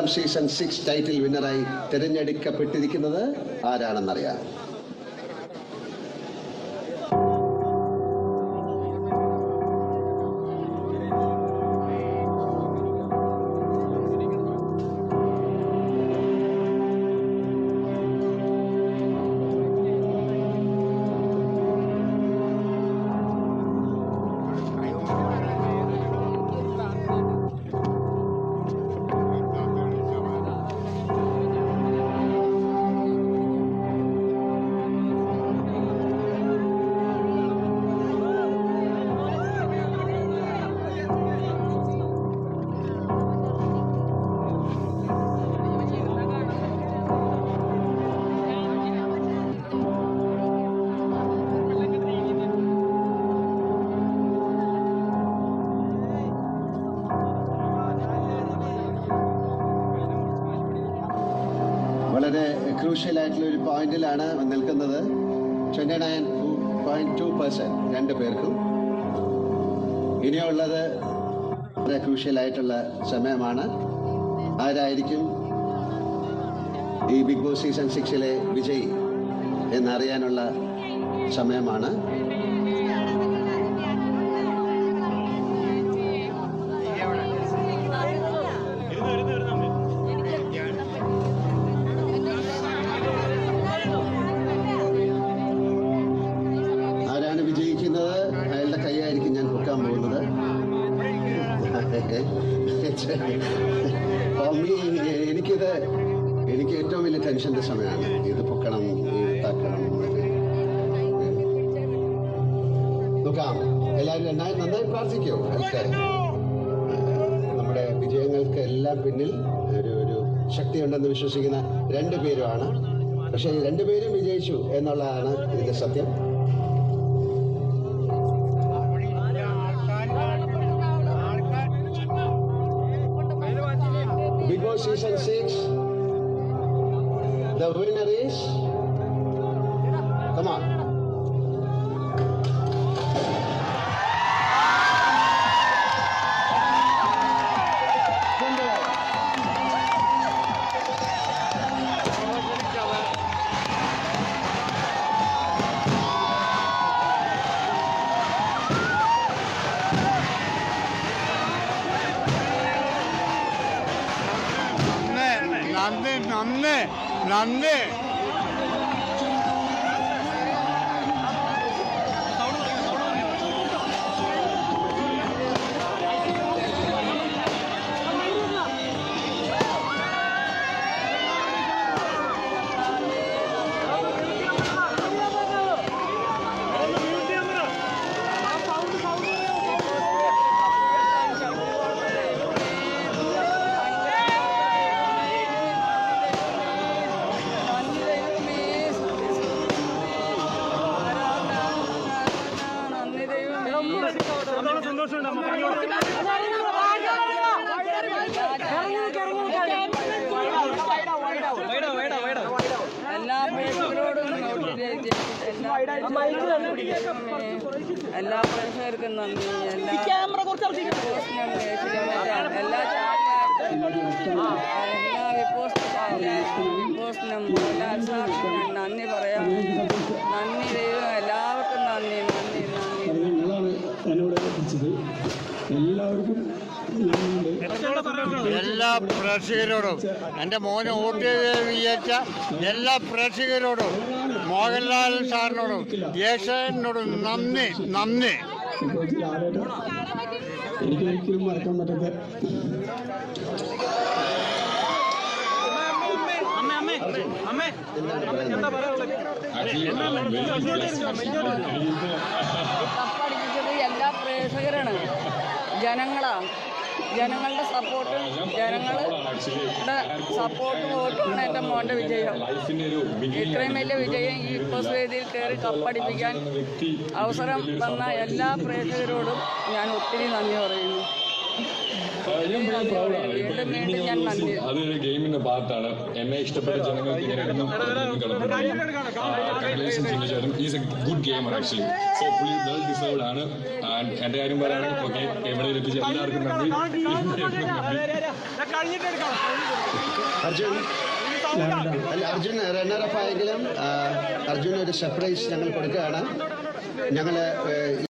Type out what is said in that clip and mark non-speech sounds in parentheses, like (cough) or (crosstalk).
Malayalam season six title വിന്നറായി തിരഞ്ഞെടുക്കപ്പെട്ടിരിക്കുന്നത് ആരാണെന്നറിയാം? വളരെ ക്രൂഷ്യൽ ആയിട്ടുള്ള ഒരു പോയിന്റിലാണ് നിൽക്കുന്നത്. Twenty nine point two percent രണ്ട് പേർക്കും. ഇനിയുള്ളത് വളരെ ക്രൂഷ്യൽ ആയിട്ടുള്ള സമയമാണ്. ആരായിരിക്കും ഈ ബിഗ് ബോസ് സീസൺ സിക്സിലെ വിജയി എന്നറിയാനുള്ള സമയമാണ്. മമ്മി എനിക്കിത് എനിക്ക് ഏറ്റവും വലിയ ടെൻഷന്റെ സമയമാണ്. ഇത് പൊക്കണം ഇത് താക്കണം നോക്കാം. എല്ലാവരും നന്നായി നന്നായി പ്രാർത്ഥിക്കൂ. നമ്മുടെ വിജയങ്ങൾക്ക് എല്ലാം പിന്നിൽ ഒരു ഒരു ശക്തിയുണ്ടെന്ന് വിശ്വസിക്കുന്ന രണ്ടു പേരുമാണ്. പക്ഷേ രണ്ടുപേരും വിജയിച്ചു എന്നുള്ളതാണ് ഇതിന്റെ സത്യം. Season 6. The winner is. Come on. നന്ദി നന്ദി നന്ദി. എല്ലാ പ്രേക്ഷകരോടും എല്ലാ- പ്രേക്ഷകർക്കും നന്ദി എല്ലാ എല്ലാ വിപ്പോസ് വിപ്പോസിനും എല്ലാ സാക്ഷിനും നന്ദി പറയാം നന്ദി ദൈവം എല്ലാവർക്കും നന്ദി നന്ദി നന്ദി നിങ്ങളാണ് എന്നോട് എത്തിച്ചത് എല്ലാവർക്കും എല്ലാ പ്രേക്ഷകരോടും എന്റെ മോനെ വോട്ട് ചെയ്ത് വിചാരിച്ച എല്ലാ പ്രേക്ഷകരോടും മോഹൻലാൽ സാറിനോടും യേശനോടും നന്ദി നന്ദി എനിക്കൊരിക്കലും ലാലേട്ടൻ എനിക്ക് ഒരിക്കലും മറക്കാൻ പറ്റാത്ത എല്ലാ പ്രേക്ഷകരാണ് ജനങ്ങളാ ജനങ്ങളുടെ സപ്പോർട്ട് ജനങ്ങളുടെ സപ്പോർട്ട് വോട്ടാണ് എന്റെ മോന്റെ വിജയം. ഇത്രയും വലിയ വിജയം ഈ ബസ് വേദിയിൽ കയറി കപ്പടിപ്പിക്കാൻ അവസരം തന്ന എല്ലാ പ്രേക്ഷകരോടും ഞാൻ ഒത്തിരി നന്ദി പറയുന്നു. ഞാൻ പ്രൗഡാണ് അതൊരു ഗെയിമിന്റെ പാർട്ടാണ്. എന്നെ ഇഷ്ടപ്പെട്ട ജനങ്ങൾക്ക് ഇങ്ങനെ എന്നും congratulation is a good gamer actually so പുള്ളി വെൽ ഡിസേർവ്ഡ് ആണ്. ആൻഡ് എന്റെ കാര്യം പറയുകയാണെങ്കിൽ ഓക്കെ എവിടെ എല്ലാവർക്കും നന്ദി. (laughs) അർജുൻ. റണ്ണറപ്പ് ആയെങ്കിലും അർജുൻ ഒരു സർപ്രൈസ് ഞങ്ങൾ കൊടുക്കുകയാണ്. ഞങ്ങൾ